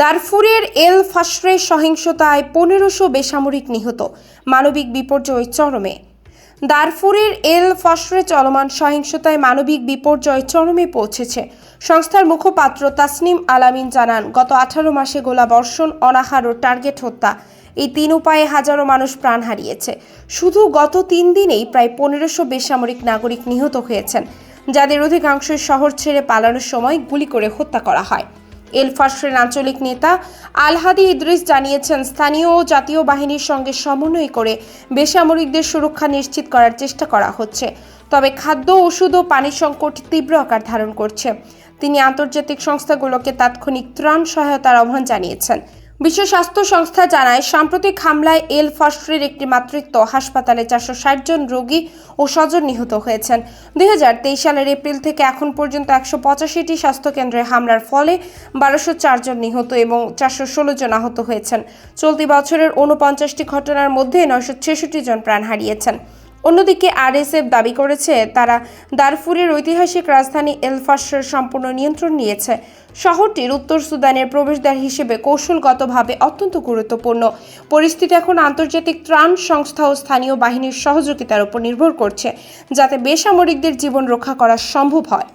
দারফুরের এল ফাশরে সহিংসতায় পনেরোশো বেসামরিক নিহত। মানবিক বিপর্যয় চরমে। দারফুরের এল ফসরে চলমান সহিংসতায় মানবিক বিপর্যয় চরমে পৌঁছেছে। সংস্থার মুখপাত্র তাসনিম আলামিন জানান, গত আঠারো মাসে গোলাবর্ষণ অনাহার ও টার্গেট হত্যা, এই তিন উপায়ে হাজারো মানুষ প্রাণ হারিয়েছে। শুধু গত তিন দিনেই প্রায় পনেরোশো বেসামরিক নাগরিক নিহত হয়েছেন, যাদের অধিকাংশই শহর ছেড়ে পালানোর সময় গুলি করে হত্যা করা হয়। এল ফাশরের আঞ্চলিক নেতা আলহাদি ইদ্রিস জানিয়েছেন, স্থানীয় ও জাতীয় বাহিনীর সঙ্গে সমন্বয় করে বেসামরিকদের সুরক্ষা নিশ্চিত করার চেষ্টা করা হচ্ছে। তবে খাদ্য, ওষুধ ও পানি সংকট তীব্র আকার ধারণ করছে। তিনি আন্তর্জাতিক সংস্থাগুলোকে তাৎক্ষণিক ত্রাণ সহায়তার আহ্বান জানিয়েছেন। বিশ্ব স্বাস্থ্য সংস্থা জানায়, সাম্প্রতিক হামলায় এল ফস্ট্রের একটি মাতৃত্ব হাসপাতালে চারশো ষাট জন রোগী ও স্বজন নিহত হয়েছেন। দুই হাজার তেইশ সালের এপ্রিল থেকে এখন পর্যন্ত একশো পঁচাশিটি স্বাস্থ্যকেন্দ্রে হামলার ফলে বারোশো জন নিহত এবং চারশো ষোলো জন আহত হয়েছেন। চলতি বছরের ঊনপঞ্চাশটি ঘটনার মধ্যে নয়শো ছেষট্টি জন প্রাণ হারিয়েছেন। অন্যদিকে আরএসএফ দাবি করেছে তারা দারফুরের ঐতিহাসিক রাজধানী এলফাসের সম্পূর্ণ নিয়ন্ত্রণ নিয়েছে। শহরটির উত্তর সুদানের প্রবেশদ্বার হিসেবে কৌশলগতভাবে অত্যন্ত গুরুত্বপূর্ণ। পরিস্থিতি এখন আন্তর্জাতিক ত্রাণ সংস্থা ও স্থানীয় বাহিনীর সহযোগিতার উপর নির্ভর করছে, যাতে বেসামরিকদের জীবন রক্ষা করা সম্ভব হয়।